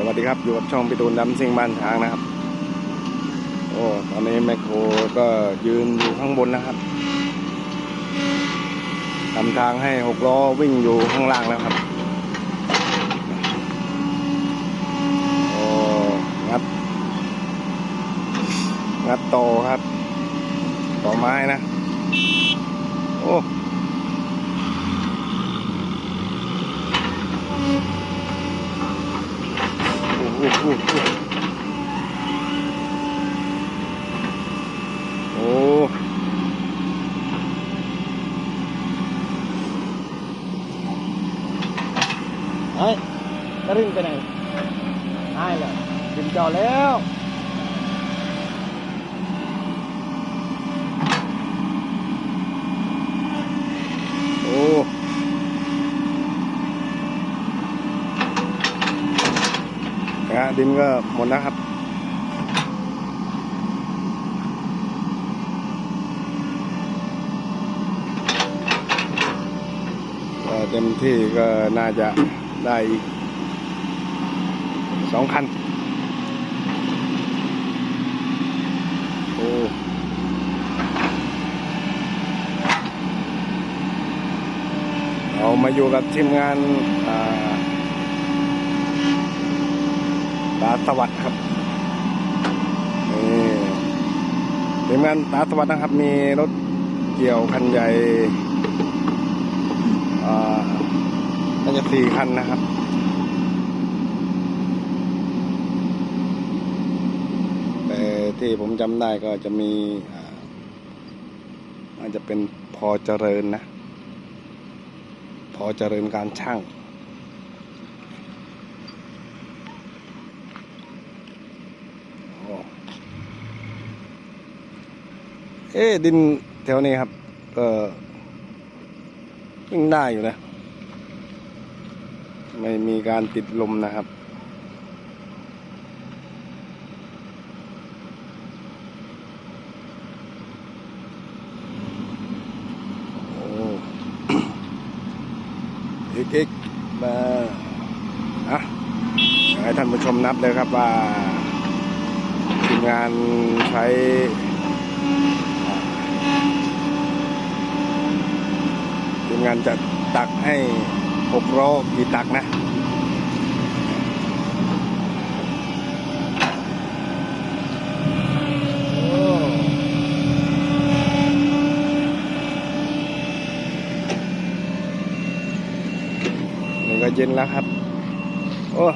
สวัสดีครับ อยู่กับช่องพิตูนดำซิงบ้านช้างนะครับ โอ้ตอนนี้แมคโครก็ยืนอยู่ข้างบนนะครับทำทางให้หกล้อวิ่งอยู่ข้างล่างแล้วครับโอ้งัด งัดโตครับต่อไม้นะ โอ้ โอ้โหโอ้โหโอ้เฮ้ย กระริ่งไปไหนหายแล้วกินจอแล้วโอ้นะฮะดินก็หมดนะครับเต็มที่ก็น่าจะได้อีก องคัน โอ้เรามาอยู่กับทีมงานตาสวัสด์ครับนี่ทีมงานตาสวัสด์นะครับ มีรถเกี่ยวคันใหญ่อ่าน่าจะสี่คันนะครับ แต่ ที่ผมจำได้ก็จะมีอาน่าจะเป็นพอเจริญนะ พอเจริญการช่างโอ้เอ๊ดินแถวนี้ครับก็วิ่งได้อยู่นะ ไม่มีการติดลมนะครับ โอ้ อี กอีกมาอะให้ท่านผู้ชมนับเลยครับว่าทีมงานใช้ทีมงานจะตักให้หกล้อกี่ตักนะ เย็นแล้วครับ โอ้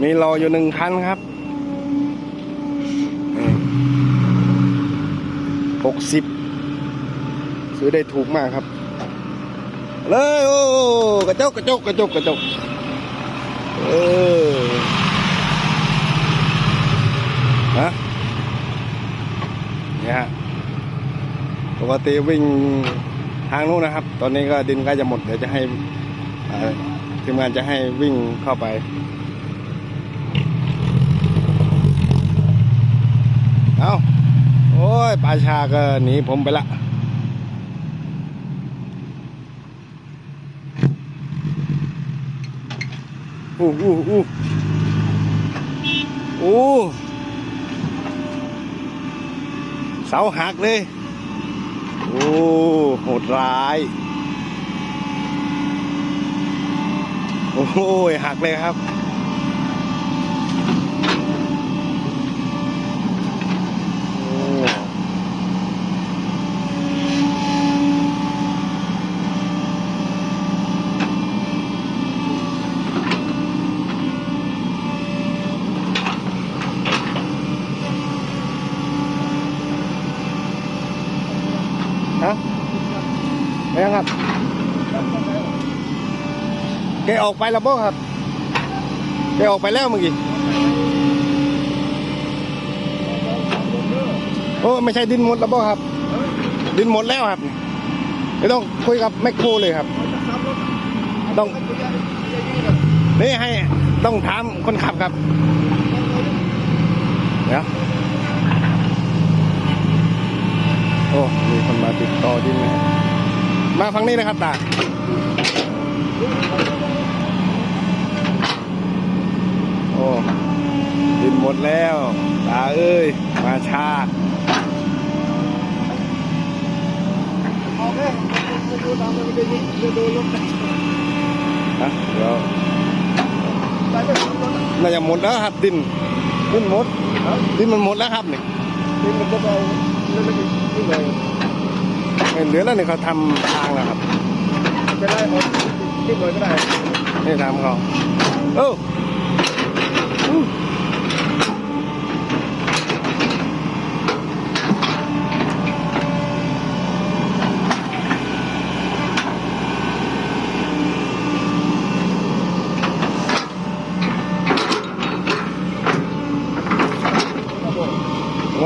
มีรออยู่หนึ่งคันครับหกสิบซื้อได้ถูกมากครับ เลยโอ้กระจกกระจกกระจกกระจกเออฮะเนี่ยฮะปกติวิ่งทางนู้นนะครับ ตอนนี้ก็ดินใกล้จะหมด เดี๋ยวจะให้อ่า ทีมงานจะให้วิ่งเข้าไป เอาโอ้ยปลาชาก็หนีผมไปละอู้อู้อู้อู้เสาหักเลย โอ้โหดร้าย โอ้ยหักเลยครับ ฮะไงครับ กออกไปแล้วบ่ครับแกออกไปแล้วเมื่อกี้โอ้ไม่ใช่ดินหมดแล้วบ่ครับ ดินหมดแล้วครับไม่ต้องคุยกับแมคโครเลยครับ ต้องนี่ให้ต้องถามคนขับครับเดี๋ยวโอ้มีคนมาติดต่อดินนะมาฟังนี้นะครับตา โอ้แล้วตาเอ้ย มาช้าเอาแค่มาดูตามมันจะยิงจะดูรถฮะเดี๋ยวไปไปรถรถน่าจะหมดแล้วครับดินดินหมดดินมันหมดแล้วครับนี่นี่มันจะไปเรื่องนี้ที่ไหนไม่เหลือแล้วนี่เขาทำทางแล้วครับจะได้ออกที่หน่วยก็ได้นี่ทำเขาเอ้าอู้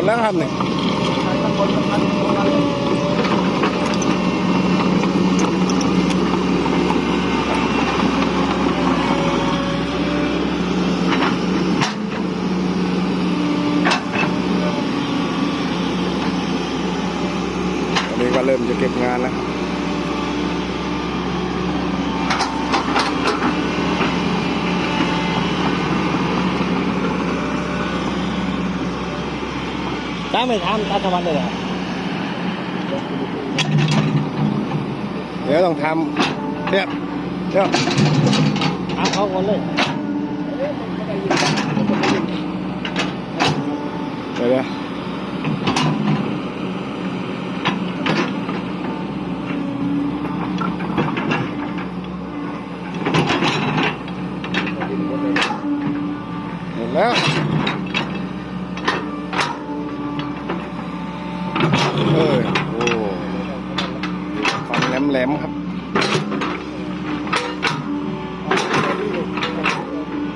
ดแล้วครับเนี่ยก็เริ่มจะเก็บงานแล้วครับตา ไม่ทำตาตะวันเลยเดี๋ยวต้องทำเรียบเดี๋ยวทำเขาคนเลยเดี๋ยวเดี๋ยวหมดแล้วเออโอ้ฟันแหลมๆครับ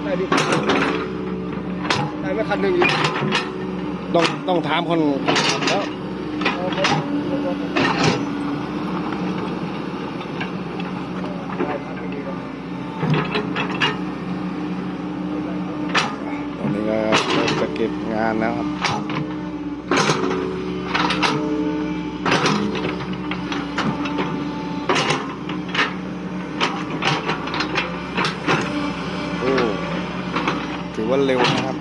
ได้ดิได้ไม่คัน หนึ่งอีกต้องต้องถามคนแล้วตอนนี้ก็เริ่มจะเก็บงานแล้วครับโอ้ถือว่าเร็วนะครับ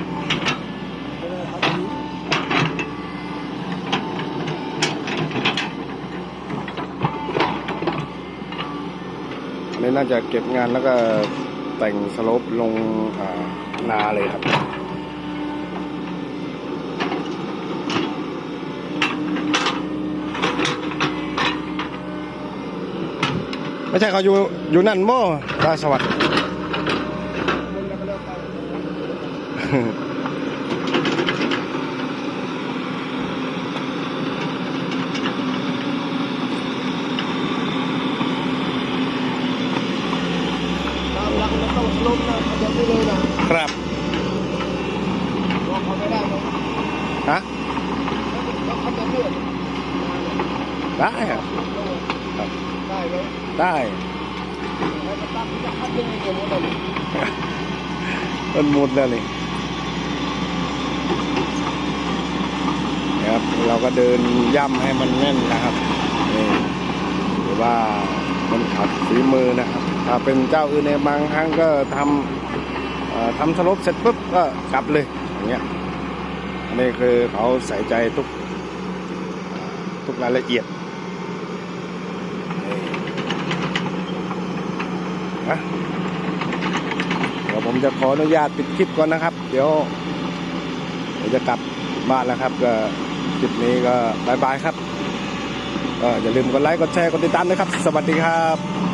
นี้น่าจะเก็บงานแล้วก็แต่งสลปลงนาเลยครับไม่ใช่เขาอยู่อยู่นั่นโม่ตาสวัสดิ์ ตามหลักมันต้องล้มนะมันจะไม่เลยนะครับ รอเขาไม่ได้นะ ฮะ แล้วเขาจะเลื่อน ได้ครับได้ไหมได้แล้วก็ตั้งจะคัดยังไงกันหมดเลยต้นมุดแล้วนี่นะครับเราก็เดินย่ำให้มันแน่นนะครับนี่หรือว่ามันขัดฝีมือนะครับ ถ้าเป็นเจ้าอื่นในยบางครั้งก็ทำเอ่อทำสลบเสร็จปุ๊บก็กลับเลยอย่างเงี้ยอันนี้คือเขาใส่ใจทุกทุกรายละเอียด นะเดี๋ยวผมจะขออนุญาตปิดคลิปก่อนนะครับ เดี๋ยวเดี๋ยวจะกลับบ้านแล้วครับ ก็คลิปนี้ก็บายบายครับก็อย่าลืมกดไลค์กดแชร์กดติดตามนะครับ สวัสดีครับ